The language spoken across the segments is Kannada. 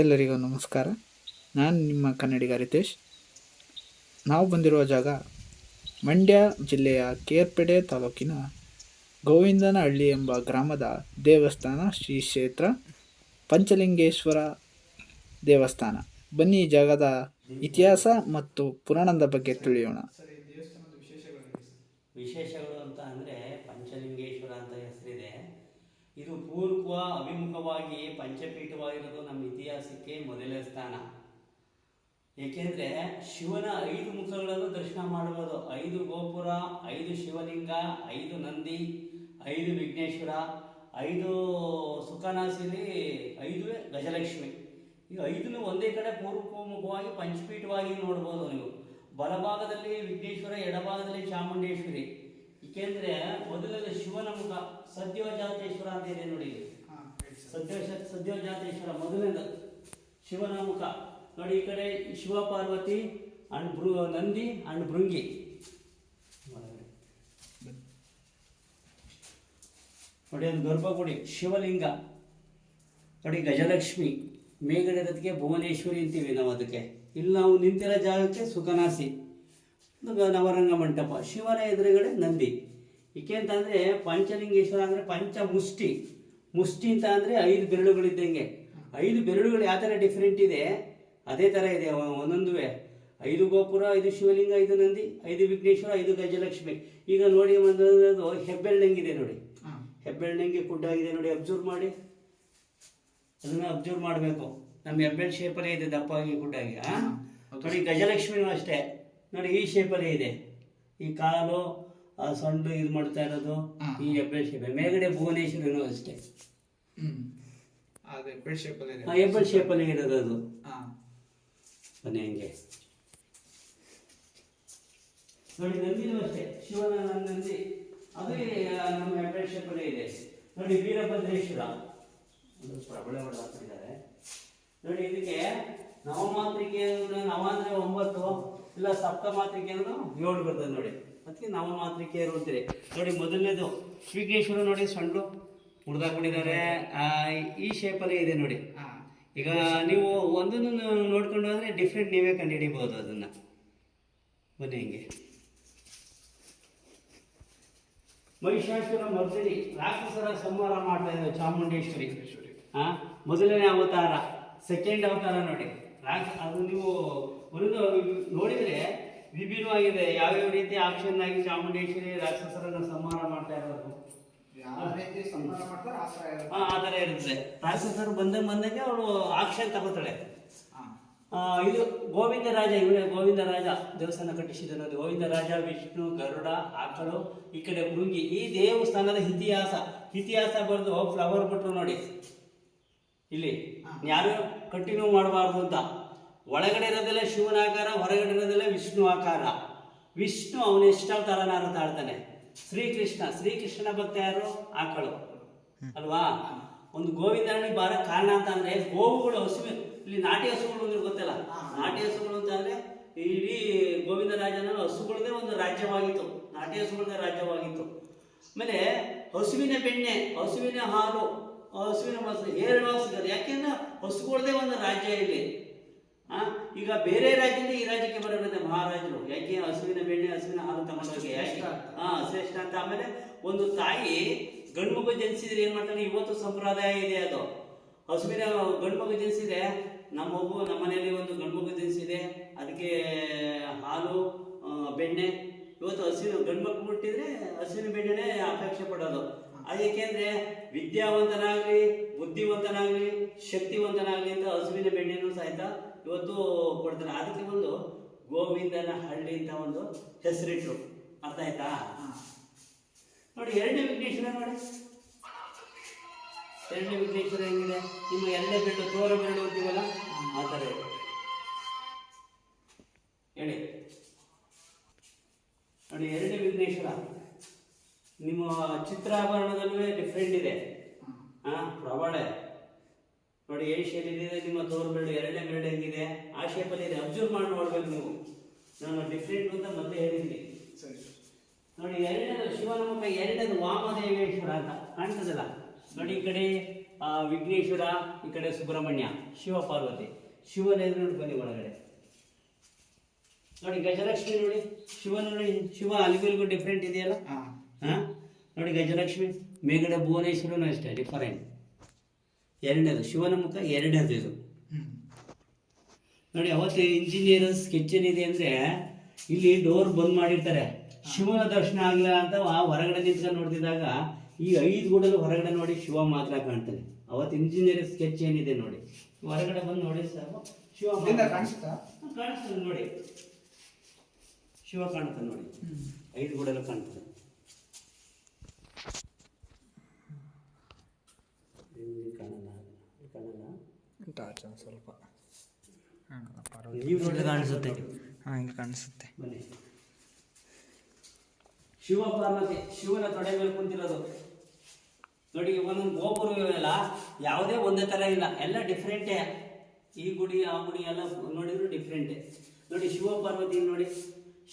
ಎಲ್ಲರಿಗೂ ನಮಸ್ಕಾರ. ನಾನು ನಿಮ್ಮ ಕನ್ನಡಿಗ ರಿತೇಶ್. ನಾವು ಬಂದಿರುವ ಜಾಗ ಮಂಡ್ಯ ಜಿಲ್ಲೆಯ ಕೇರ್ಪೇಡೆ ತಾಲೂಕಿನ ಗೋವಿಂದನಹಳ್ಳಿ ಎಂಬ ಗ್ರಾಮದ ದೇವಸ್ಥಾನ ಶ್ರೀ ಕ್ಷೇತ್ರ ಪಂಚಲಿಂಗೇಶ್ವರ ದೇವಸ್ಥಾನ. ಬನ್ನಿ ಈ ಜಾಗದ ಇತಿಹಾಸ ಮತ್ತು ಪುರಾಣದ ಬಗ್ಗೆ ತಿಳಿಯೋಣ. ಇದು ಪೂರ್ವ ಅಭಿಮುಖವಾಗಿ ಪಂಚಪೀಠವಾಗಿರೋದು ನಮ್ಮ ಇತಿಹಾಸಕ್ಕೆ ಮೊದಲನೇ ಸ್ಥಾನ. ಏಕೆಂದರೆ ಶಿವನ ಐದು ಮುಖಗಳನ್ನು ದರ್ಶನ ಮಾಡಬಹುದು ಐದು ಗೋಪುರ, ಐದು ಶಿವಲಿಂಗ, ಐದು ನಂದಿ, ಐದು ವಿಘ್ನೇಶ್ವರ, ಐದು ಸುಖನಾಸಿಲಿ ಐದು ಗಜಲಕ್ಷ್ಮಿ. ಈ ಐದನ್ನು ಒಂದೇ ಕಡೆ ಪೂರ್ವಮುಖವಾಗಿ ಪಂಚಪೀಠವಾಗಿ ನೋಡ್ಬೋದು ನೀವು. ಬಲಭಾಗದಲ್ಲಿ ವಿಘ್ನೇಶ್ವರ, ಎಡಭಾಗದಲ್ಲಿ ಚಾಮುಂಡೇಶ್ವರಿ. ಏಕೆಂದ್ರೆ ಮೊದಲನೇ ಶಿವನ ಮುಖ ಸದ್ಯೋಜಾತೇಶ್ವರ ಅಂತ ಇದೆ ನೋಡಿ. ಸದ್ಯ ಸದ್ಯೋಜಾತೇಶ್ವರ ಮೊದಲಿಂದ ಶಿವನ ಮುಖ ನೋಡಿ ಈ ಕಡೆ ಶಿವ ಪಾರ್ವತಿ ಅಂಡ್ ಭೃ ನಂದಿ ಅಂಡ್ ಭೃಂಗಿ. ನೋಡಿ ಅದು ಗರ್ಭಗುಡಿ ಶಿವಲಿಂಗ. ನೋಡಿ ಗಜಲಕ್ಷ್ಮಿ. ಮೇಘಡದಕ್ಕೆ ಭುವನೇಶ್ವರಿ ಅಂತೀವಿ ನಾವು ಅದಕ್ಕೆ. ಇಲ್ಲಿ ನಾವು ನಿಂತಿರೋ ಜಾಗಕ್ಕೆ ಸುಖನಾಸಿ ಒಂದು ನವರಂಗ ಮಂಟಪ ಶಿವನ ಎದುರುಗಡೆ ನಂದಿ. ಏಕೆಂತಂದರೆ ಪಂಚಲಿಂಗೇಶ್ವರ ಅಂದರೆ ಪಂಚ ಮುಷ್ಟಿ ಮುಷ್ಟಿ ಅಂತ ಅಂದರೆ ಐದು ಬೆರಳುಗಳಿದ್ದಂಗೆ ಐದು ಬೆರಳುಗಳು ಯಾವ ಥರ ಡಿಫ್ರೆಂಟ್ ಇದೆ? ಅದೇ ಥರ ಇದೆ ಒಂದೊಂದುವೆ. ಐದು ಗೋಪುರ ಐದು ಶಿವಲಿಂಗ ಐದು ನಂದಿ ಐದು ವಿಘ್ನೇಶ್ವರ ಐದು ಗಜಲಕ್ಷ್ಮಿ. ಈಗ ನೋಡಿ ಒಂದೊಂದು ಹೆಬ್ಬೆಳ್ಳಂಗಿದೆ ನೋಡಿ. ಹೆಬ್ಬೆಳ್ಳಂಗೆ ಕುಡ್ಡಾಗಿದೆ ನೋಡಿ ಅಬ್ಸರ್ವ್ ಮಾಡಿ. ಅದನ್ನ ಅಬ್ಸರ್ವ್ ಮಾಡಬೇಕು. ನಮ್ಮ ಹೆಬ್ಬೆಳ್ ಶೇಪರೇ ಇದೆ ದಪ್ಪಾಗಿ ಗುಡ್ಡಾಗಿ? ನೋಡಿ ಗಜಲಕ್ಷ್ಮಿನೂ ಅಷ್ಟೇ. ನೋಡಿ ಈ ಶೇಪಲ್ಲೇ ಇದೆ. ಈ ಕಾಲು ಆ ಸೊಂಡು ಇದು ಮಾಡ್ತಾ ಇರೋದು ಈ ಹೆಬ್ಬೆಳ್ ಶೇಪ್ ಮೇಲ್ಗಡೆ ಭುವನೇಶ್ವರನು ಅಷ್ಟೇ. ಅದೇ ಬೆಡ್ ಶೇಪಲ್ಲಿ ಇರೋದು ಅದು. ಮನೆ ಹಂಗೆ. ನೋಡಿ ನಂದಿನೂ ಅಷ್ಟೇ. ಶಿವನ ನಂದಿ ಅದೇ ನಮ್ಮ ಹೆಬ್ಬೆಳ್ ಶೇಪಲ್ಲೇ ಇದೆ. ನೋಡಿ ವೀರಭದ್ರೇಶ್ವರ. ಒಂದು ಪ್ರಬಳ ಹಾಕಿದ್ದಾರೆ ನೋಡಿ ಇದಕ್ಕೆ ನವಮಾತ್ರಿಕೆ ನವ ಅಂದ್ರೆ ಒಂಬತ್ತು. ಇಲ್ಲ ಸಪ್ತಮಾತ್ರಿಕೆ ಅಂದ್ರೆ ಏಳು ಬರ್ತದೆ ನೋಡಿ. ಅದಕ್ಕೆ ನವಮಾತ್ರಿಕೆ ಅಂತೀರಿ. ನೋಡಿ ಮೊದಲನೇದು ವಿಘ್ನೇಶ್ವರ ನೋಡಿ ಸಣ್ಣ ಹುಡ್ದಾಕೊಂಡಿದ್ದಾರೆ ಈ ಶೇಪಲ್ಲೇ ಇದೆ ನೋಡಿ. ಈಗ ನೀವು ಒಂದನ್ನು ನೋಡ್ಕೊಂಡು ಹೋದ್ರೆ ಡಿಫ್ರೆಂಟ್ ನೀವೇ ಕಂಡುಹಿಡಿಬೋದು ಅದನ್ನ. ಬನ್ನಿ ಹಿಂಗೆ. ಮಹಿಷಾಸುರ ಮರ್ದಿನಿ ರಾಕ್ಷಸರ ಸಂಹಾರ ಮಾಡ್ತಾ ಇದ್ದಾರೆ ಚಾಮುಂಡೇಶ್ವರಿ. ಹಾ ಮೊದಲನೇ ಅವತಾರ ಸೆಕೆಂಡ್ ಅವತಾರ ನೋಡಿ. ರಾಕ್ಷ ಅದು ನೀವು ಒಂದು ನೋಡಿದ್ರೆ ವಿಭಿನ್ನವಾಗಿದೆ. ಯಾವ್ಯಾವ ರೀತಿ ಆಕ್ಷನ್ ಆಗಿ ಚಾಮುಂಡೇಶ್ವರಿ ರಾಕ್ಷಸರನ್ನ ಸಂಹಾರ ಮಾಡ್ತಾ ಇರೋದು? ಆ ಥರ ಇರುತ್ತೆ. ರಾಕ್ಷಸರು ಬಂದ ಬಂದಂಗೆ ಅವಳು ಆಕ್ಷನ್ ತಗೋತಾಳೆ ಇದು ಗೋವಿಂದ ರಾಜ ಇವನೇ ಗೋವಿಂದ ರಾಜ ದೇವಸ್ಥಾನ ಕಟ್ಟಿಸಿದನು ಗೋವಿಂದ ರಾಜ ವಿಷ್ಣು ಗರುಡ ಆಕಳು ಈ ಕಡೆ ಮೃಂಗಿ ಈ ದೇವಸ್ಥಾನದ ಇತಿಹಾಸ. ಇತಿಹಾಸ ಬರೆದು ಫ್ಲವರ್ ಬಿಟ್ರು ನೋಡಿ. ಇಲ್ಲಿ ಯಾರು ಕಂಟಿನ್ಯೂ ಮಾಡಬಾರ್ದು ಅಂತ. ಒಳಗಡೆ ಇರೋದೆಲ್ಲ ಶಿವನ ಆಕಾರ, ಹೊರಗಡೆ ಇರೋದೆಲ್ಲ ವಿಷ್ಣು ಆಕಾರ. ವಿಷ್ಣು ಅವನ ಇಷ್ಟಾವತಾರನಾರ ತಾಳ್ತಾನೆ ಶ್ರೀಕೃಷ್ಣ, ಶ್ರೀಕೃಷ್ಣನ ಭಕ್ತ ಯಾರು? ಆಕಳು. ಅಲ್ವಾ? ಒಂದು ಗೋವಿಂದನಿಗೆ ಬಾರ ಕಾರಣ ಅಂತ ಅಂದ್ರೆ ಗೋವುಗಳು ಹಸುವೆ. ಇಲ್ಲಿ ನಾಟಿ ಹಸುಗಳು ಅಂದ್ರೆ ಗೊತ್ತಲ್ಲ. ನಾಟಿ ಹಸುಗಳು ಅಂತ ಅಂದ್ರೆ ಇಡೀ ಗೋವಿಂದ ರಾಜನ ಹಸುಗಳದೇ ಒಂದು ರಾಜ್ಯವಾಗಿತ್ತು. ನಾಟಿ ಹಸುಗಳದೇ ರಾಜ್ಯವಾಗಿತ್ತು. ಆಮೇಲೆ ಹಸುವಿನ ಬೆಣ್ಣೆ, ಹಸುವಿನ ಹಾಲು, ಹಸುವಿನ ಮೊಸರು ಹೇರಳವಾಗಿ ಸಿಗೋದು ಯಾಕೆಂದ್ರೆ ಹಸುಗಳದೇ ಒಂದು ರಾಜ್ಯ ಇಲ್ಲಿ. ಈಗ ಬೇರೆ ರಾಜ್ಯದಿಂದ ಈ ರಾಜ್ಯಕ್ಕೆ ಬರೋದಂತೆ ಮಹಾರಾಜರು. ಯಾಕೆ? ಹಸುವಿನ ಬೆಣ್ಣೆ ಹಸುವಿನ ಹಾಲು ತಗೊಂಡೋಗಿ ಯಾಕೆ? ಹಾ ಶ್ರೇಷ್ಠ ಅಂತ. ಆಮೇಲೆ ಒಂದು ತಾಯಿ ಗಂಡು ಮಗು ಜನಿಸಿದ್ರೆ ಏನ್ ಮಾಡ್ತಾನೆ ಇವತ್ತು ಸಂಪ್ರದಾಯ ಇದೆ ಅದು. ಹಸುವಿನ ಗಂಡು ಮಗು ಜನಿಸಿದೆ ನಮ್ಮ ಮಗು ನಮ್ಮ ಮನೆಯಲ್ಲಿ ಒಂದು ಗಂಡು ಮಗು ಜನಿಸಿದೆ. ಅದಕ್ಕೆ ಹಾಲು ಬೆಣ್ಣೆ. ಇವತ್ತು ಹಸುವಿನ ಗಂಡು ಮಗು ಮುಟ್ಟಿದ್ರೆ ಹಸುವಿನ ಬೆಣ್ಣೆನೆ ಅಪೇಕ್ಷೆ ಪಡೋದು. ಅದಕ್ಕೆ ಅಂದ್ರೆ ವಿದ್ಯಾವಂತನಾಗ್ಲಿ ಬುದ್ಧಿವಂತನಾಗ್ಲಿ ಶಕ್ತಿವಂತನಾಗ್ಲಿ ಅಂತ ಹಸುವಿನ ಬೆಣ್ಣೆನೂ ಸಹಿತ ಇವತ್ತು ಕೊಡ್ತಾನೆ. ಅದಕ್ಕೆ ಒಂದು ಗೋವಿಂದನ ಹಳ್ಳಿ ಅಂತ ಒಂದು ಹೆಸರಿಟ್ಟು ಅರ್ಥ ಆಯ್ತಾ? ನೋಡಿ ಎರಡನೇ ವಿಘ್ನೇಶ್ವರ ನೋಡಿ. ಎರಡನೇ ವಿಘ್ನೇಶ್ವರ ಹೆಂಗಿದೆ? ನಿಮ್ಮ ಎರಡನೇ ಬೆಳ್ಳು ತೋರ ಬೆಳ್ಳು ಅಂತೀವಲ್ಲ? ಆ ಥರ ಹೇಳಿ. ನೋಡಿ ಎರಡನೇ ವಿಘ್ನೇಶ್ವರ. ನಿಮ್ಮ ಚಿತ್ರಾಭರಣದಲ್ಲೂ ಡಿಫ್ರೆಂಟ್ ಇದೆ. ಹಾಂ. ಪ್ರಬಳೆ. ನೋಡಿ ಏ ಶೇಪ್ ಇದೆ ನಿಮ್ಮ ತೋರ್ ಬೆರಳು ಎರಡನೇ ಬೆರಳು ಹೆಂಗಿದೆ? ಆ ಶೇಪಲ್ಲಿ ಇದೆ ಅಬ್ಸರ್ವ್ ಮಾಡಿ ನೋಡ್ಬೇಕು ನೀವು. ನಾನು ಡಿಫ್ರೆಂಟ್ ಅಂತ ಮತ್ತೆ ಹೇಳಿದ್ದೀನಿ. ನೋಡಿ ಎರಡನೇದು ಶಿವನ ಮುಖ ಎರಡನೇದು ವಾಮದೇವೇಶ್ವರ ಅಂತ ಕಾಣ್ತದಲ್ಲ? ನೋಡಿ ಈ ಕಡೆ ವಿಘ್ನೇಶ್ವರ ಈ ಕಡೆ ಸುಬ್ರಹ್ಮಣ್ಯ ಶಿವ ಪಾರ್ವತಿ. ಶಿವನ ಎದುರು ನೋಡಿ ಬನ್ನಿ ಒಳಗಡೆ. ನೋಡಿ ಗಜಲಕ್ಷ್ಮಿ ನೋಡಿ ಶಿವ ನೋಡಿ ಶಿವ ಅಲ್ಲಿಗೂ ಡಿಫ್ರೆಂಟ್ ಇದೆಯಲ್ಲ? ಹಾ. ಹಾ? ನೋಡಿ ಗಜಲಕ್ಷ್ಮಿ ಮೇಗಡೆ ಭುವನೇಶ್ವರನು ಅಷ್ಟೇ ಡಿಫರೆಂಟ್ ಎರಡನೇದು ಶಿವನ ಮುಖ ಎರಡನೇದು ಇದು. ನೋಡಿ ಅವತ್ತು ಇಂಜಿನಿಯರ್ ಸ್ಕೆಚ್ ಏನಿದೆ ಅಂದ್ರೆ ಇಲ್ಲಿ ಡೋರ್ ಬಂದ್ ಮಾಡಿರ್ತಾರೆ. ಶಿವನ ದರ್ಶನ ಆಗಿಲ್ಲ ಅಂತ ಆ ಹೊರಗಡೆ ನಿಂತ್ಕೊಂಡು ನೋಡ್ತಿದ್ದಾಗ ಈ ಐದು ಗುಡಲು ಹೊರಗಡೆ ನೋಡಿ ಶಿವ ಮಾತ್ರ ಕಾಣ್ತಾನೆ ಅವತ್ತು ಇಂಜಿನಿಯರ್ ಸ್ಕೆಚ್ ಏನಿದೆ ನೋಡಿ. ಹೊರಗಡೆ ಬಂದು ನೋಡಿ ಸರ್. ಶಿವ ಕಾಣಿಸ್ತಾ? ಕಾಣಿಸ್ತದೆ ನೋಡಿ. ಶಿವ ಕಾಣ್ತಾನೆ ನೋಡಿ. ಐದು ಗುಡಲು ಕಾಣ್ತದೆ ಇಲ್ಲಿ ಕಾಣಲ್ಲ ಇಲ್ಲಿ ಕಾಣಲ್ಲ ಟಾರ್ಚ್ ಒಂದು ಸ್ವಲ್ಪ. ನೀವು ನೋಡಿ ಕಾಣಿಸುತ್ತೆ. ಹಾಂ ಹಿಂಗೆ ಕಾಣಿಸುತ್ತೆ. ಬನ್ನಿ. ಶಿವ ಪಾರ್ವತಿ ಶಿವನ ತೊಡೆ ಮೇಲೆ ಕುಂತಿರೋದು. ನೋಡಿ ಒಂದೊಂದು ಗೋಪುರ ಇವೆಲ್ಲ ಯಾವುದೇ ಒಂದೇ ತರ ಇಲ್ಲ. ಎಲ್ಲ ಡಿಫ್ರೆಂಟೇ ಈ ಗುಡಿ ಆ ಗುಡಿ ಎಲ್ಲ ನೋಡಿದ್ರು ಡಿಫ್ರೆಂಟೇ ನೋಡಿ ಶಿವ ಪಾರ್ವತಿ ನೋಡಿ.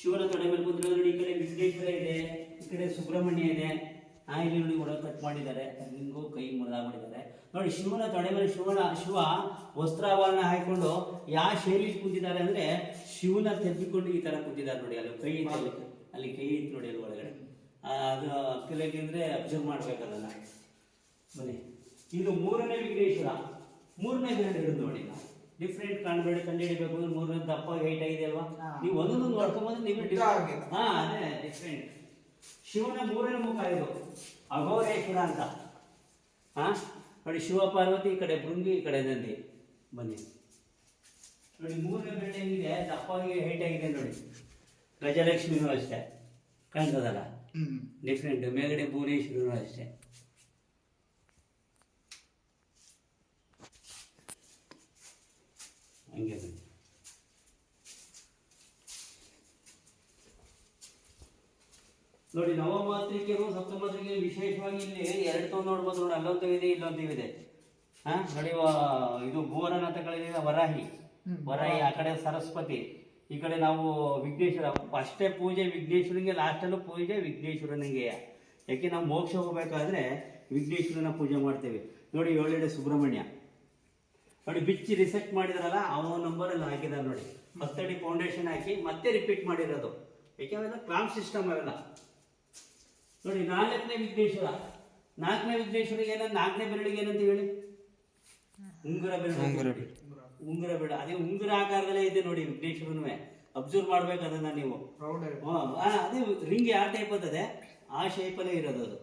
ಶಿವನ ತೊಡೆ ಮೇಲೆ ಕುಂತಿರೋದು ನೋಡಿ ಈ ಕಡೆ ವಿಘ್ನೇಶ್ವರ ಇದೆ ಈ ಕಡೆ ಸುಬ್ರಹ್ಮಣ್ಯ ಇದೆ. ಆ ಇಲ್ಲಿ ನೋಡಿ ಕೂಡ ಕಟ್ ಮಾಡಿದ್ದಾರೆ. ನಿಂಗೂ ಕೈ ಮುರಿದಾಗ್ಬಿಟ್ಟಿದ್ದಾರೆ. ನೋಡಿ ಶಿವನ ತೊಡೆ ಮೇಲೆ ಶಿವನ ಶಿವ ವಸ್ತ್ರಾಭರಣ ಹಾಕಿಕೊಂಡು ಯಾವ ಶೈಲಿ ಕೂತಿದ್ದಾರೆ ಅಂದ್ರೆ ಶಿವನ ತೆಗೆದುಕೊಂಡು ಈ ತರ ಕೂತಿದ್ದಾರೆ ನೋಡಿ ಅಲ್ಲಿ ಕೈ ಇತ್ತು ಅಲ್ಲಿ. ಕೈ ಇತ್ತು ನೋಡಿ ಅಲ್ಲಿ ಒಳಗಡೆ. ಅದು ಕೆಲಗೆ ಅಂದ್ರೆ ಅಬ್ಸರ್ವ್ ಮಾಡ್ಬೇಕಲ್ಲ ಬನ್ನಿ. ಇದು ಮೂರನೇ ವಿಘ್ನೇಶ್ವರ. ಮೂರನೇ ಗರಡು ಹಿಡಿದು ನೋಡಿ ಡಿಫ್ರೆಂಟ್ ಕಾಣಬೇಡಿ ಕಂಡುಹಿಡಿಬೇಕು. ಅಂದ್ರೆ ಮೂರನೇ ದಪ್ಪ ಹೈಟ್ ಆಗಿದೆ ಅಲ್ವಾ? ನೀವು ಒಂದೊಂದು ನೋಡ್ಕೊಂಬಂದ್ರೆ ನೀವು ಹಾ ಅದೇ ಡಿಫ್ರೆಂಟ್ ಶಿವನ ಮೂರನೇ ಮುಖ ಇದು. ಅಘೋರೇಶ್ವರ ಅಂತ. ಹಾ? ನೋಡಿ ಶಿವ ಪಾರ್ವತಿ ಈ ಕಡೆ ಭೃಂಗಿ ಈ ಕಡೆ ನಂದಿ. ಬನ್ನಿ. ನೋಡಿ ಮೂರನೇ ಹೆಂಗಿದೆ ದಪ್ಪಾಗಿ ಹೈಟ್ ಆಗಿದೆ ನೋಡಿ. ಗಜಲಕ್ಷ್ಮಿನೂ ಅಷ್ಟೇ. ಕಾಣ್ತದಲ್ಲ ಡಿಫ್ರೆಂಟ್ ಮೇಲ್ಗಡೆ ಭುವನೇಶ್ವರನು ಅಷ್ಟೇ. ಹಂಗೆ ಬನ್ನಿ. ನೋಡಿ ನವಮಾತ್ರಿಕೆಗೂ ಸಪ್ತಮಾತ್ರಿಕೆ ವಿಶೇಷವಾಗಿ ಇಲ್ಲಿ ಎರಡು ತೋ ನೋಡ್ಬೋದು ನೋಡಿ ಅಲ್ಲೊಂದು ಇದೆ ಇಲ್ಲೊಂದು ಇದೆ ಹಾ ನೋಡಿ ಇದು ಭುವನನಾಥಗಳಿದೆ ವರಾಹಿ. ವರಾಹಿ ಆ ಕಡೆ ಸರಸ್ವತಿ. ಈ ಕಡೆ ನಾವು ವಿಘ್ನೇಶ್ವರ ಅಷ್ಟೇ ಪೂಜೆ ವಿಘ್ನೇಶ್ವರನಿಗೆ ಲಾಸ್ಟಲ್ಲೂ ಪೂಜೆ ವಿಘ್ನೇಶ್ವರನಿಗೆ ಯಾಕೆ ನಾವು ಮೋಕ್ಷ ಹೋಗ್ಬೇಕಾದ್ರೆ ವಿಘ್ನೇಶ್ವರನ ಪೂಜೆ ಮಾಡ್ತೇವೆ. ನೋಡಿ ಏಳೆಡೆ ಸುಬ್ರಹ್ಮಣ್ಯ. ನೋಡಿ ಬಿಚ್ಚಿ ರಿಸೆಟ್ ಮಾಡಿದ್ರಲ್ಲ ಅವನ ನಂಬರ್ ಅಲ್ಲಿ ಹಾಕಿದ್ದಾರೆ ನೋಡಿ ಹತ್ತಡಿ ಫೌಂಡೇಶನ್ ಹಾಕಿ ಮತ್ತೆ ರಿಪೀಟ್ ಮಾಡಿರೋದು. ಯಾಕೆಂದ್ರೆ ಅವೆಲ್ಲ ಕ್ಲಾಮ್ ಸಿಸ್ಟಮ್ ಅವೆಲ್ಲ. ನೋಡಿ ನಾಲ್ಕನೇ ವಿಘ್ನೇಶ್ವರ. ನಾಲ್ಕನೇ ವಿಘ್ನೇಶ್ವರ ಏನಂತ ನಾಲ್ಕನೇ ಬೆರಳಿಗೆ ಏನಂತ ಹೇಳಿ? ಉಂಗುರ ಬೆರಳು. ಉಂಗುರ ಬೆರಳು. ಅದೇ ಉಂಗುರ ಆಕಾರದಲ್ಲೇ ಇದೆ ನೋಡಿ ವಿಘ್ನೇಶ್ವರನೂ. ಅಬ್ಸರ್ವ್ ಮಾಡ್ಬೇಕು ಅದನ್ನ ನೀವು. ಅದೇ ರಿಂಗ್ ಯಾವ ಟೈಪ್ ಅದೇ ಆ ಶೇಪಲ್ಲೇ ಇರೋದು ಅದು.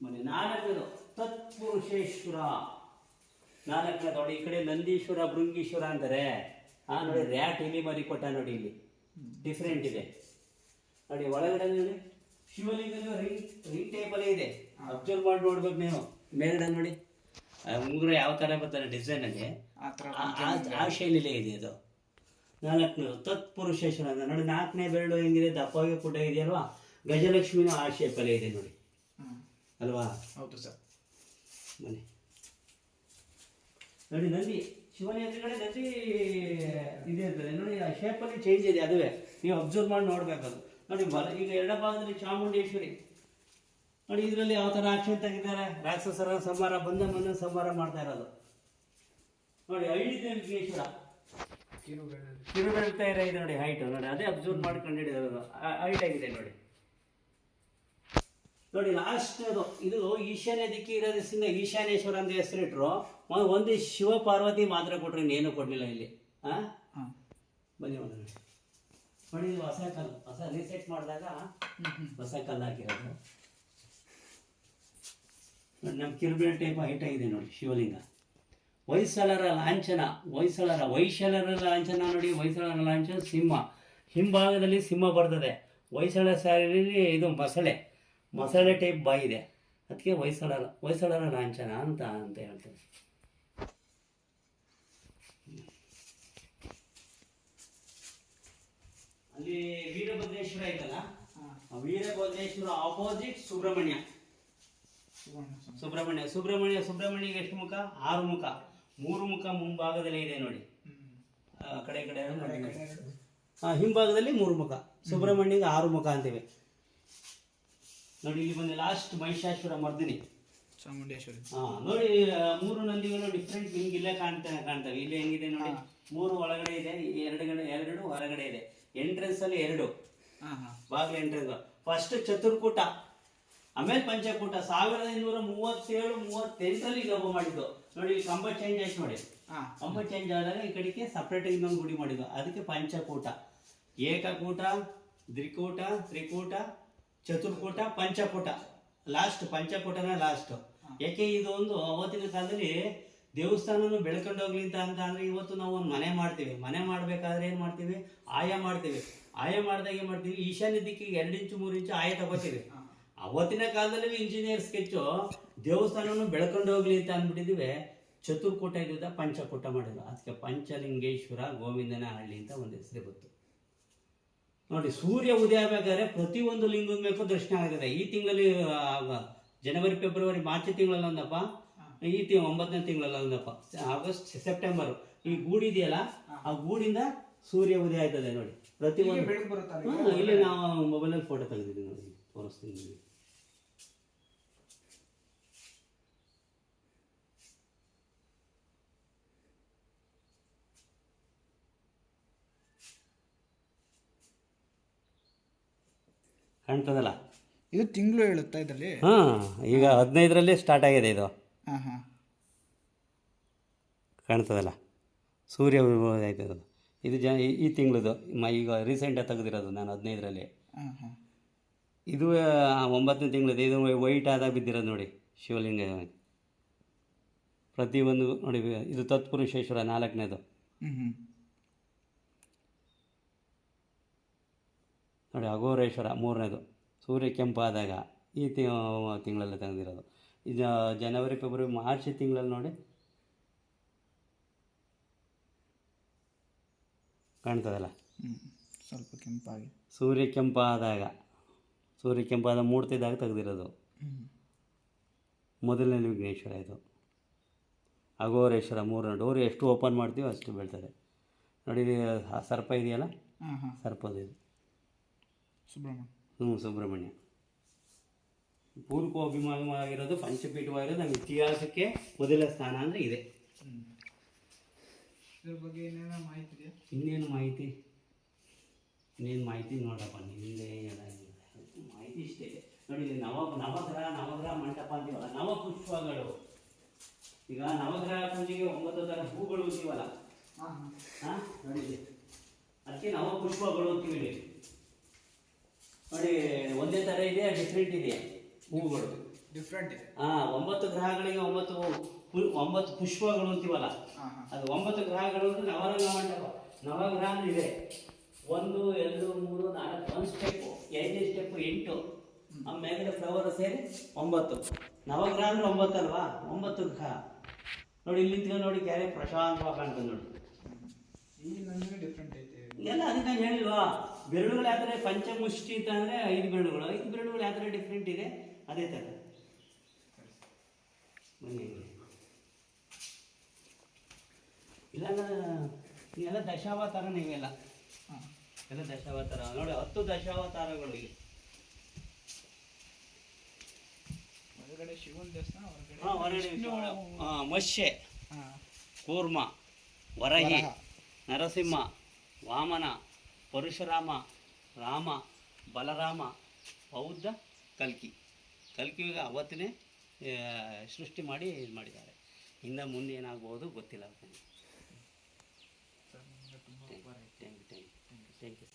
ಮನೆ ನಾಲ್ಕನೇದು ತತ್ಪುರುಷೇಶ್ವರ. ನಾಲ್ಕನೇದು ನೋಡಿ ಈ ಕಡೆ ನಂದೀಶ್ವರ ಭೃಂಗೀಶ್ವರ ಅಂತಾರೆ. ಆ ನೋಡಿ ರ್ಯಾಟ್ ಇಲ್ಲಿ ಮರಿ ಕೊಟ್ಟ ನೋಡಿ ಇಲ್ಲಿ. ಡಿಫ್ರೆಂಟ್ ಇದೆ. ನೋಡಿ ಒಳಗಡೆ ನೋಡಿ ಶಿವಲಿಂಗ ರೀ ರೀ ಟೈಪಲ್ಲೇ ಇದೆ. ಅಬ್ಸರ್ವ್ ಮಾಡಿ ನೋಡ್ಬೇಕು ನೀವು. ಮೇಲ್ಗಡೆ ನೋಡಿ. ಉಂಗುರ ಯಾವ ಥರ ಬರ್ತಾರೆ ಡಿಸೈನ್ ಅಲ್ಲಿ? ಆ ಶೈಲಿಲೇ ಇದೆ ಅದು. ನಾಲ್ಕನೇ ತತ್ಪುರುಷೇಶ್ವರ ಅಂತ ನೋಡಿ ನಾಲ್ಕನೇ ಬೆರಳು ಹೆಂಗಿದೆ? ದಪ್ಪಗೆ ಪುಟ ಇದೆಯಲ್ವಾ? ಗಜಲಕ್ಷ್ಮಿನೂ ಆ ಶೇಪಲ್ಲೇ ಇದೆ ನೋಡಿ. ಅಲ್ವಾ? ಹೌದು ಸರ್. ಬನ್ನಿ. ನೋಡಿ ನಂದಿ ಶಿವನ ಎದುರುಗಡೆ ನಂದಿ ಇದೆ ಇರ್ತದೆ ನೋಡಿ ಆ ಶೇಪಲ್ಲಿ ಚೇಂಜ್ ಇದೆ ಅದುವೇ. ನೀವು ಅಬ್ಸರ್ವ್ ಮಾಡಿ ನೋಡ್ಬೇಕು ಅದು. ನೋಡಿ ಬಲ ಈಗ ಎಡ ಭಾಗದಲ್ಲಿ ಚಾಮುಂಡೇಶ್ವರಿ. ನೋಡಿ ಇದರಲ್ಲಿ ಯಾವ ಥರ ಆಕ್ಷನ್ ತೆಗಿದ್ದಾರೆ ರಾಕ್ಷಸರ ಸಂಹಾರ ಬಂದ ಮನ್ನ ಸಂಹಾರ ಮಾಡ್ತಾ ಇರೋದು. ನೋಡಿ ಐದು ವಿಘ್ನೇಶ್ವರ. ಕಿರುಬೆಳ್ತಾ ಇರೋ ಇದೆ ನೋಡಿ ಹೈಟ್ ನೋಡಿ ಅದೇ ಅಬ್ಸರ್ವ್ ಮಾಡಿ ಕಂಡುಹಿಡಿಯೋದು ಹೈಟ್ ಆಗಿದೆ ನೋಡಿ. ನೋಡಿ ಲಾಸ್ಟ್ ಅದು. ಇದು ಈಶಾನ್ಯ ದಿಕ್ಕಿ ಇರೋದ್ರಿಂದ ಈಶಾನ್ಯೇಶ್ವರ ಅಂತ ಹೆಸರಿಟ್ರು. ಒಂದು ಶಿವ ಪಾರ್ವತಿ ಮಾತ್ರ ಕೊಟ್ರು ಇನ್ನೇನು ಕೊಡಲಿಲ್ಲ ಇಲ್ಲಿ. ಹಾ ಹಾಂ. ಬನ್ನಿ. ನೋಡಿ ಇದು ಹೊಸ ಕಲ್ಲು ಹೊಸ ರೀಸೆಟ್ ಮಾಡಿದಾಗ ಹೊಸ ಕಲ್ಲು ಹಾಕಿರೋದು. ನೋಡಿ ನಮ್ಮ ಕಿರುಬಿಳ ಟೈಪ್ ಹೈಟ್ ಆಗಿದೆ ನೋಡಿ ಶಿವಲಿಂಗ. ಹೊಯ್ಸಳರ ಲಾಂಛನ ಹೊಯ್ಸಳರ ಹೊಯ್ಸಳರ ಲಾಂಛನ ನೋಡಿ ಹೊಯ್ಸಳರ ಲಾಂಛನ ಸಿಂಹ. ಹಿಂಭಾಗದಲ್ಲಿ ಸಿಂಹ ಬರ್ತದೆ. ಹೊಯ್ಸಳ ಸಾರಿಯಲ್ಲಿ ಇದು ಮೊಸಳೆ ಮೊಸಳೆ ಟೈಪ್ ಬಾಯಿದೆ ಅದಕ್ಕೆ ಹೊಯ್ಸಳರ ಹೊಯ್ಸಳರ ಲಾಂಛನ ಅಂತ ಅಂತ ಹೇಳ್ತಾರೆ. ಅಲ್ಲಿ ವೀರಭದ್ರೇಶ್ವರ ಐತಲ್ಲ? ವೀರಭದ್ರೇಶ್ವರ ಆಪೋಸಿಟ್ ಸುಬ್ರಹ್ಮಣ್ಯ. ಸುಬ್ರಹ್ಮಣ್ಯ. ಸುಬ್ರಹ್ಮಣ್ಯ. ಸುಬ್ರಹ್ಮಣ್ಯಗೆ ಎಷ್ಟು ಮುಖ? ಆರು ಮುಖ. ಮೂರು ಮುಖ ಮುಂಭಾಗದಲ್ಲಿ ಇದೆ ನೋಡಿ. ಆ ಕಡೆ ಕಡೆ ಹಿಂಭಾಗದಲ್ಲಿ ಮೂರು ಮುಖ. ಸುಬ್ರಹ್ಮಣ್ಯಗೆ ಆರು ಮುಖ ಅಂತೀವಿ. ನೋಡಿ ಇಲ್ಲಿ ಬಂದು ಲಾಸ್ಟ್ ಮಹಿಷಾಸುರ ಮರ್ದಿನಿ. ಚಾಮುಂಡೇಶ್ವರಿ. ಹಾ ನೋಡಿ ಮೂರು ನಂದಿಗಳು ಡಿಫ್ರೆಂಟ್ ನಿಮ್ಗೆ ಇಲ್ಲೇ ಕಾಣ್ತಾ ಕಾಣ್ತವೆ. ಇಲ್ಲಿ ಹೆಂಗಿದೆ ನೋಡಿ? ಮೂರು ಒಳಗಡೆ ಇದೆ ಎರಡು ಎರಡು ಹೊರಗಡೆ ಇದೆ. ಎಂಟ್ರೆನ್ಸ್ ಅಲ್ಲಿ ಎರಡು. ಬಾಗಿಲು ಎಂಟ್ರೆನ್ಸ್ ಫಸ್ಟ್ ಚತುರ್ಕೂಟ. ಆಮೇಲೆ ಪಂಚಕೂಟ. ಸಾವಿರದ ಐನೂರ ಮೂವತ್ತೇಳು ಮೂವತ್ತೆಂಟರಲ್ಲಿ ಈಗ ಒಬ್ಬ ಮಾಡಿದ್ದು. ನೋಡಿ ಕಂಬ ಚೇಂಜ್ ಆಯ್ತು ನೋಡಿ. ಕಂಬ ಚೇಂಜ್ ಆದಾಗ ಈ ಕಡೆಗೆ ಸಪ್ರೇಟ್ ಇನ್ನೊಂದು ಗುಡಿ ಮಾಡಿದ್ದು. ಅದಕ್ಕೆ ಪಂಚಕೂಟ. ಏಕಕೂಟ ದ್ವಿಕೂಟ ತ್ರಿಕೂಟ ಚತುರ್ಕೂಟ ಪಂಚಕೂಟ. ಲಾಸ್ಟ್ ಪಂಚಕೂಟನ ಲಾಸ್ಟ್ ಯಾಕೆ ಇದು ಒಂದು ಅವತ್ತಿನ ಕಾಲದಲ್ಲಿ ದೇವಸ್ಥಾನನು ಬೆಳ್ಕೊಂಡು ಹೋಗ್ಲಿ ಅಂತ ಅಂತ ಅಂದ್ರೆ ಇವತ್ತು ನಾವು ಒಂದು ಮನೆ ಮಾಡ್ತೀವಿ. ಮನೆ ಮಾಡ್ಬೇಕಾದ್ರೆ ಏನ್ ಮಾಡ್ತೀವಿ? ಆಯ ಮಾಡ್ತೀವಿ. ಆಯ ಮಾಡಿದಾಗ ಏನ್ ಮಾಡ್ತೀವಿ? ಈಶಾನ್ಯ ದಿಕ್ಕಿಗೆ ಎರಡು ಇಂಚು ಮೂರು ಇಂಚು ಆಯ ತಗೋತೀವಿ. ಅವತ್ತಿನ ಕಾಲದಲ್ಲಿ ಇಂಜಿನಿಯರ್ ಸ್ಕೆಚ್ಚು ದೇವಸ್ಥಾನನು ಬೆಳ್ಕೊಂಡು ಹೋಗ್ಲಿ ಅಂತ ಅಂದ್ಬಿಟ್ಟಿದ್ದೀವಿ ಚತುರ್ಕೂಟ ಇದ್ದ ಪಂಚಕೂಟ ಮಾಡಿದ್ರು. ಅದಕ್ಕೆ ಪಂಚಲಿಂಗೇಶ್ವರ ಗೋವಿಂದನ ಹಳ್ಳಿ ಅಂತ ಒಂದು ಹೆಸರು ಬಂತು. ನೋಡಿ ಸೂರ್ಯ ಉದಯ ಬೇಕಾದ್ರೆ ಪ್ರತಿಯೊಂದು ಲಿಂಗದ ಮೇಲೂ ದರ್ಶನ ಆಗಿದೆ ಈ ತಿಂಗಳಲ್ಲಿ ಜನವರಿ ಫೆಬ್ರವರಿ ಮಾರ್ಚ್ ತಿಂಗಳಲ್ಲಿ ಒಂದಪ್ಪ. ಈ ತಿ ಒಂಬತ್ತನೇ ತಿಂಗಳಲ್ಲ ಅಂದಪ್ಪ ಆಗಸ್ಟ್ ಸೆಪ್ಟೆಂಬರ್ ಈ ಗೂಡಿದೆಯಲ್ಲ ಆ ಗೂಡಿಂದ ಸೂರ್ಯ ಉದಯ ಆಯ್ತದೆ ನೋಡಿ. ಪ್ರತಿ ಒಂದು ಇಲ್ಲಿ ನಾವು ಮೊಬೈಲಲ್ಲಿ ಫೋಟೋ ತೆಗೆದಿದ್ದೀವಿ ನೋಡಿ ತೋರಿಸ್ತೀನಿ ನಿಮಗೆ. ಕಾಣ್ತದಲ್ಲ? ಇದು ತಿಂಗಳು ಹೇಳುತ್ತಾ ಇದರಲ್ಲಿ? ಹಾ ಈಗ ಹದಿನೈದರಲ್ಲಿ ಸ್ಟಾರ್ಟ್ ಆಗಿದೆ ಇದು. ಹಾಂ ಹಾಂ ಕಾಣ್ತದಲ್ಲ? ಸೂರ್ಯ ಆಯ್ತದೆ. ಅದು ಇದು ಜ ಈ- ಈ ತಿಂಗಳದು. ಈಗ ರೀಸೆಂಟಾಗಿ ತೆಗೆದಿರೋದು ನಾನು ಹದಿನೈದರಲ್ಲಿ. ಹಾಂ ಹಾಂ ಇದು ಆ, ಒಂಬತ್ತನೇ ತಿಂಗಳದ್ದು. ಇದು ವೈಟ್ ಆದಾಗ ಬಿದ್ದಿರೋದು ನೋಡಿ ಶಿವಲಿಂಗ. ಪ್ರತಿಯೊಂದು ನೋಡಿ ಇದು ತತ್ಪುರುಷೇಶ್ವರ ನಾಲ್ಕನೇದು. ಹ್ಞೂ ಹ್ಞೂ ನೋಡಿ ಅಘೋರೇಶ್ವರ ಮೂರನೇದು. ಸೂರ್ಯ ಕೆಂಪಾದಾಗ ಈ ತಿಂಗಳಲ್ಲಿ ತೆಗೆದಿರೋದು. ಜನವರಿ ಫೆಬ್ರವರಿ ಮಾರ್ಚ್ ತಿಂಗಳಲ್ಲಿ ನೋಡಿ. ಕಾಣ್ತದಲ್ಲ? ಸ್ವಲ್ಪ ಕೆಂಪಾಗಿ. ಸೂರ್ಯ ಕೆಂಪಾದಾಗ ಸೂರ್ಯ ಕೆಂಪಾದ ಮೂರ್ತಿದಾಗ ತೆಗೆದಿರೋದು. ಮೊದಲನೇ ವಿಘ್ನೇಶ್ವರ ಇದು. ಅಘೋರೇಶ್ವರ ಮೂರನೇ ಡೋರ್ ಎಷ್ಟು ಓಪನ್ ಮಾಡ್ತೀವೋ ಅಷ್ಟು ಬೀಳ್ತದೆ. ನೋಡಿ ಆ ಸರ್ಪ ಇದೆಯಲ್ಲ? ಸರ್ಪದ ಇದು. ಸುಬ್ರಹ್ಮಣ್ಯ. ಹ್ಞೂ ಸುಬ್ರಹ್ಮಣ್ಯ. ಪೂರ್ವೋಭಿಮಾನವಾಗಿರೋದು ಪಂಚಪೀಠವಾಗಿರೋದು ನಮ್ಮ ಇತಿಹಾಸಕ್ಕೆ ಮೊದಲ ಸ್ಥಾನ ಅಂದ್ರೆ ಇದೆ. ಬಗ್ಗೆ ಮಾಹಿತಿ ಇದೆಯಾ? ಇನ್ನೇನು ಮಾಹಿತಿ? ಇನ್ನೇನು ಮಾಹಿತಿ ನೋಡಪ್ಪ ಎಲ್ಲ ಏನಿದೆ. ಮಾಹಿತಿ ಇಷ್ಟೇ. ನೋಡಿ ಇಲ್ಲಿ ನವ ನವಗ್ರಹ ನವಗ್ರಹ ಮಂಟಪ ಅಂತೀವಲ್ಲ ನವಪುಷ್ಪಗಳು. ಈಗ ನವಗ್ರಹ ಪೂಜೆಗೆ ಒಂಬತ್ತು ಥರ ಹೂಗಳು ಅಂತೀವಲ್ಲ? ಹಾಂ ನೋಡಿ. ಅದಕ್ಕೆ ನವಪುಷ್ಪಗಳು ಅಂತೀವಿ. ನೋಡಿ ಒಂದೇ ಥರ ಇದೆ ಡಿಫ್ರೆಂಟ್ ಇದೆ. ಹೂಗಳು. ಡಿಫ್ರೆಂಟ್ ಇದೆ ಹಾ ಒಂಬತ್ತು ಗ್ರಹಗಳಿಗೆ ಒಂಬತ್ತು ಪು- ಒಂಬತ್ತು ಪುಷ್ಪಗಳು ಅಂತೀವಲ್ಲ? ಅದು ಒಂಬತ್ತು ಗ್ರಹಗಳು ಅಂದ್ರೆ ನವರಂಗ ಮಂಟಪ ನವಗ್ರಹ ಇದೆ. ಒಂದು ಎರಡು ಮೂರು ನಾಲ್ಕು ಒಂದು ಸ್ಟೆಪ್ ಐದನೇ ಸ್ಟೆಪ್ ಎಂಟು. ಆಮೇಲೆ ಮೇಲ್ಗಡೆ ಫ್ಲವರ್ ಸೇರಿ ಒಂಬತ್ತು. ನವಗ್ರಹ ಅಂದ್ರೆ ಒಂಬತ್ತು ಅಲ್ವಾ? ಒಂಬತ್ತು ಗ್ರಹ. ನೋಡಿ ಇಲ್ಲಿ ನಿಂತ್ಕೊಂಡು ನೋಡಿ ಕ್ಯಾರೆ ಪ್ರಶಾಂತವಾಗಿ ಕಾಣ್ತದೆ ನೋಡಿ. ಈ ನಂದಿನಿ ಡಿಫ್ರೆಂಟ್ ಐತೆ. ಎಲ್ಲ ಅದಕ್ಕೆ ನಾನು ಹೇಳಿಲ್ವಾ? ಬೆರಳುಗಳು ಯಾವ ಥರ ಪಂಚಮುಷ್ಟಿ ಅಂತ ಅಂದ್ರೆ ಐದು ಬೆರಳುಗಳು. ಐದು ಬೆರಳುಗಳು ಯಾವ ಥರ ಡಿಫ್ರೆಂಟ್ ಇದೆ? ಅದೇ ಥರ ಬನ್ನಿ ಇಲ್ಲ ಎಲ್ಲ ದಶಾವತಾರ ನೀವೆಲ್ಲ. ಎಲ್ಲ ದಶಾವತಾರ. ನೋಡಿ ಹತ್ತು ದಶಾವತಾರಗಳು ಇಲ್ಲಿ. ಹೊರಗಡೆ ಶಿವನ ದೇವಸ್ಥಾನ ಹೊರಗಡೆ ಮಶ್ಯೆ ಕೂರ್ಮ ವರಹಿ. ನರಸಿಂಹ ವಾಮನ ಪರಶುರಾಮ ರಾಮ ಬಲರಾಮ ಬೌದ್ಧ ಕಲ್ಕಿ. ಕಲ್ಕಿಯುಗ ಅವತ್ತಿನೇ ಸೃಷ್ಟಿ ಮಾಡಿ ಇದು ಮಾಡಿದ್ದಾರೆ. ಇನ್ನು ಮುಂದೆ ಏನಾಗ್ಬೋದು ಗೊತ್ತಿಲ್ಲ thank you thank you thank you